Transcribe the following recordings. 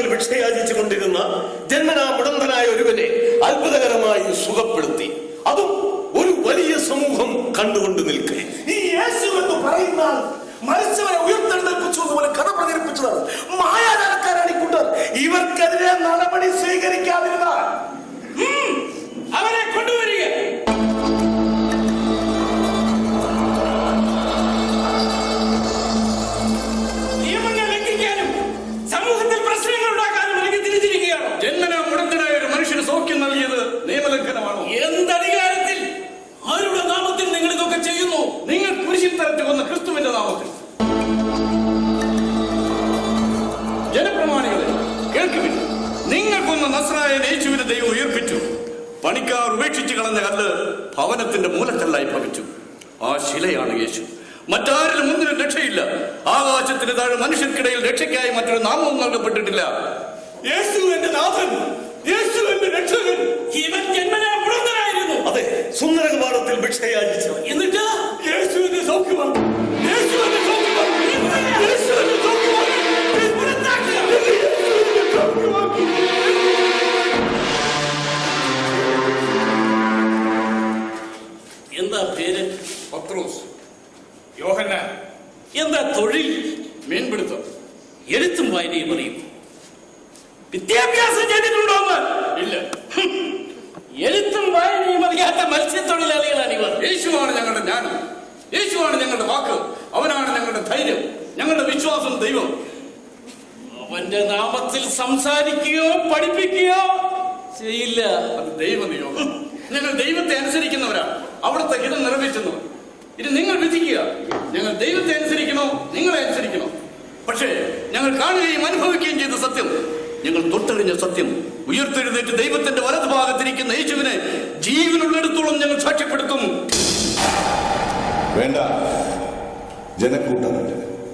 பாவத்தில் விட்சையாதிச்சு கொண்டிருந்தார் കൊന്ന നസ്രായ യേശുവിനെ ദൈവം ഉയർപ്പിച്ചു. പണിക്കാർ ഉപേക്ഷിച്ചു കളഞ്ഞ കല്ല് ഭവനത്തിന്റെ മൂലക്കല്ലായി ഭവിച്ചു. ആ ശിലയാണ് യേശു. മറ്റാരിലും ഒന്നിനും രക്ഷയില്ല. ആകാശത്തിന് താഴെ മനുഷ്യർക്കിടയിൽ രക്ഷയ്ക്കായി മറ്റൊരു നാമവും നൽകപ്പെട്ടിട്ടില്ല. യേശു എന്റെ നാഥൻ. യേശു എന്റെ രക്ഷകൻ. ഇവൻ ജന്മനാ അതെ സുന്ദര കപാടത്തിൽ ചെയ്തിട്ടുണ്ടോ എന്ന്? ഇല്ല. എഴുത്തും വായനയും അറിയാത്ത മത്സ്യത്തൊഴിലാളികളാണ് ഇവർ. യേശുവാണ് ഞങ്ങളുടെ ജ്ഞാനം. യേശുവാണ് ഞങ്ങളുടെ വാക്ക്. അവനാണ് ഞങ്ങളുടെ ധൈര്യം. ഞങ്ങളുടെ വിശ്വാസം ദൈവം. അവന്റെ നാമത്തിൽ സംസാരിക്കുകയോ പഠിപ്പിക്കുകയോ ചെയ്യില്ല. അത് ദൈവനിയോഗം. ഞങ്ങൾ ദൈവത്തെ അനുസരിക്കുന്നവരാണ് അവിടുത്തെ ഹിതം നിറവേറ്റുന്നവർ ഇത് നിങ്ങൾ വിധിക്കുക. ഞങ്ങൾ ദൈവത്തെ അനുസരിക്കണോ? നിങ്ങളെ അനുസരിക്കണോ? പക്ഷേ ഞങ്ങൾ കാണുകയും അനുഭവിക്കുകയും ചെയ്ത സത്യം. ഞങ്ങൾ തൊട്ടറിഞ്ഞ സത്യം. ഉയർത്തെഴുന്നേറ്റ് ദൈവത്തിന്റെ വലതുഭാഗത്തിരിക്കുന്ന യേശുവിനെ ജീവനുള്ളിടത്തോളം ഞങ്ങൾ സാക്ഷ്യപ്പെടുത്തും. വേണ്ട. ജനക്കൂട്ടം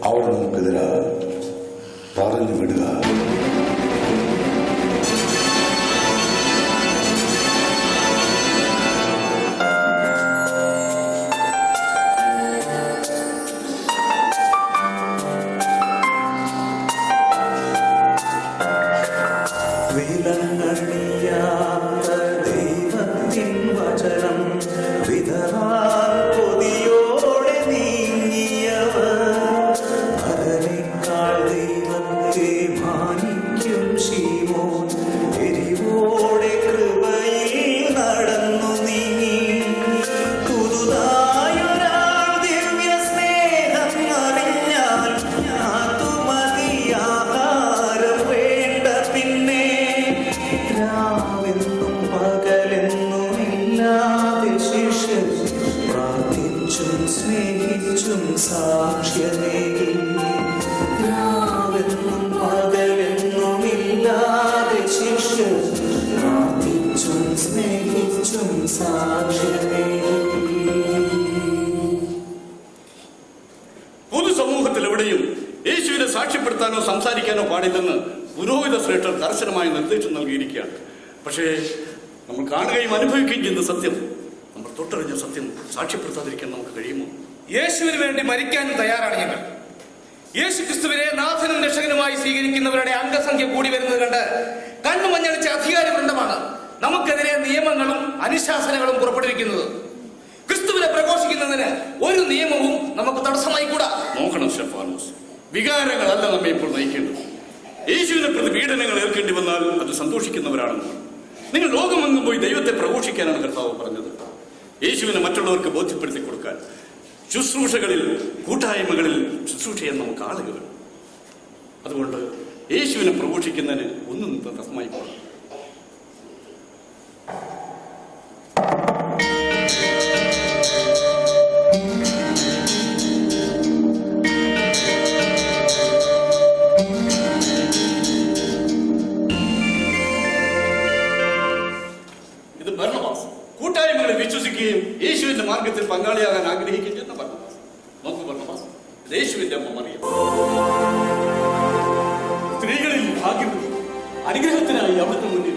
അവർ നമുക്കെതിരാ പറഞ്ഞു വിടുക. വിലങ്ങണിയാത്ത ദൈവത്തിൻ വചനം വിധവാൻ പൊതുസമൂഹത്തിൽ എവിടെയും യേശുവിനെ സാക്ഷ്യപ്പെടുത്താനോ സംസാരിക്കാനോ പാടില്ലെന്ന് പുരോഹിത ശ്രേഷ്ഠർ കർശനമായ നിർദ്ദേശം നൽകിയിരിക്കുകയാണ്. പക്ഷേ നമ്മൾ കാണുകയും അനുഭവിക്കുകയും ചെയ്യുന്ന സത്യം നമ്മൾ തൊട്ടറിഞ്ഞ സത്യം സാക്ഷ്യപ്പെടുത്താതിരിക്കാൻ നമുക്ക് കഴിയുമോ? യേശുവിന് വേണ്ടി മരിക്കാൻ തയ്യാറാണ് ഞങ്ങൾ. യേശു ക്രിസ്തുവിനെ നാഥനും രക്ഷകനുമായി സ്വീകരിക്കുന്നവരുടെ അംഗസംഖ്യ കൂടി വരുന്നത് കണ്ട് കണ്ണു മഞ്ഞളിച്ച അധികാര വൃന്ദമാണ് നമുക്കെതിരെ നിയമങ്ങളും അനുശാസനങ്ങളും പുറപ്പെടുവിക്കുന്നത്. ക്രിസ്തുവിനെ പ്രഘോഷിക്കുന്നതിന് ഒരു നിയമവും നമുക്ക് തടസ്സമായി കൂടാ. നോക്കണം ഷെഫാനോസ്. വികാരങ്ങളല്ല നമ്മെ ഇപ്പോൾ നയിക്കേണ്ടത്. യേശുവിനെ പ്രതി പീഡനങ്ങൾ ഏൽക്കേണ്ടി വന്നാൽ അത് സന്തോഷിക്കുന്നവരാണ് നിങ്ങൾ ലോകമെങ്ങും പോയി ദൈവത്തെ പ്രഘോഷിക്കാനാണ് കർത്താവ് പറഞ്ഞത്. യേശുവിനെ മറ്റുള്ളവർക്ക് ബോധ്യപ്പെടുത്തി കൊടുക്കാൻ. ശുശ്രൂഷകളിൽ കൂട്ടായ്മകളിൽ ശുശ്രൂഷ നമുക്ക് ആളുകൾ അതുകൊണ്ട് യേശുവിനെ പ്രഘോഷിക്കുന്നതിന് ഒന്നും തടസ്സമായി പോകണം. കൂട്ടായ്മകളിൽ വിശ്വസിക്കുകയും യേശുവിന്റെ മാർഗത്തിൽ പങ്കാളിയാകാൻ ആഗ്രഹിക്കുകയും എന്ന് പറഞ്ഞു നോക്കു ഇത് യേശുവിന്റെ അമ്മ മറിയം. സ്ത്രീകളിൽ ഭാഗ്യം അനുഗ്രഹത്തിനായി അവിടുത്തെ മുന്നിൽ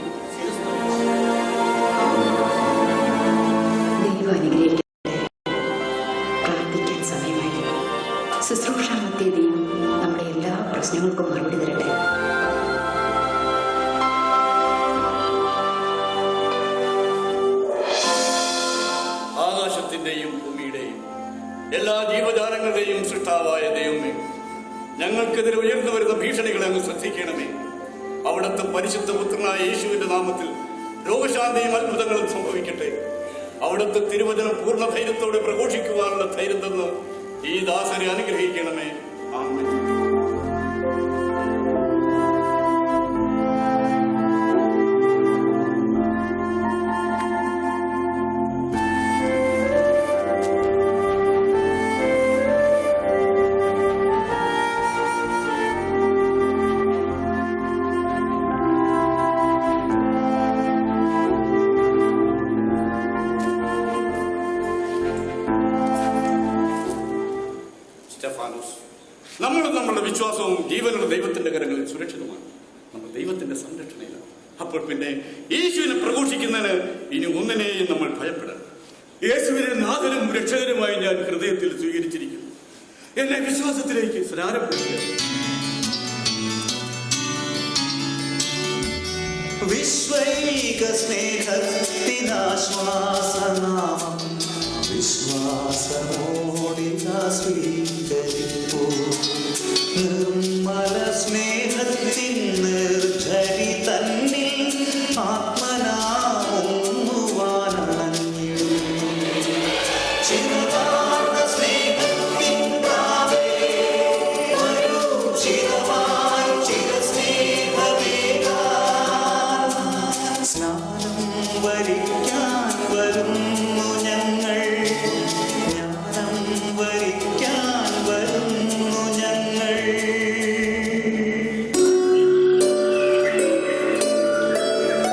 എല്ലാ ജീവജാലങ്ങളുടെയും സൃഷ്ടാവായ ദൈവമേ ഞങ്ങൾക്കെതിരെ ഉയർന്നു വരുന്ന ഭീഷണികളെ അങ്ങ് ശ്രദ്ധിക്കണമേ. അവിടുത്തെ പരിശുദ്ധ പുത്രനായ യേശുവിന്റെ നാമത്തിൽ രോഗശാന്തിയും അത്ഭുതങ്ങളും സംഭവിക്കട്ടെ. അവിടുത്തെ തിരുവചനം പൂർണ ധൈര്യത്തോടെ പ്രഘോഷിക്കുവാനുള്ള ധൈര്യം തന്ന്. ഈ ദാസനെ അനുഗ്രഹിക്കണമേ. ആമേൻ. നമ്മളും നമ്മുടെ വിശ്വാസവും ജീവനുള്ള ദൈവത്തിന്റെ കരങ്ങളിൽ സുരക്ഷിതമാണ്. നമ്മൾ ദൈവത്തിന്റെ സംരക്ഷണയിലാണ്. അപ്പോൾ പിന്നെ യേശുവിനെ പ്രഘോഷിക്കുന്നതിന് ഇനി ഒന്നിനെയും നമ്മൾ ഭയപ്പെടണം യേശുവിനെ നാഥനും രക്ഷകനുമായി ഞാൻ ഹൃദയത്തിൽ സ്വീകരിച്ചിരിക്കുന്നു. എന്നെ വിശ്വാസത്തിലേക്ക് സ്നാനപ്പെടുത്തുക വിശ്വൈക സ്നേഹത്തിനാശ്വാസനാമം. വിശ്വാസമോടി waiting.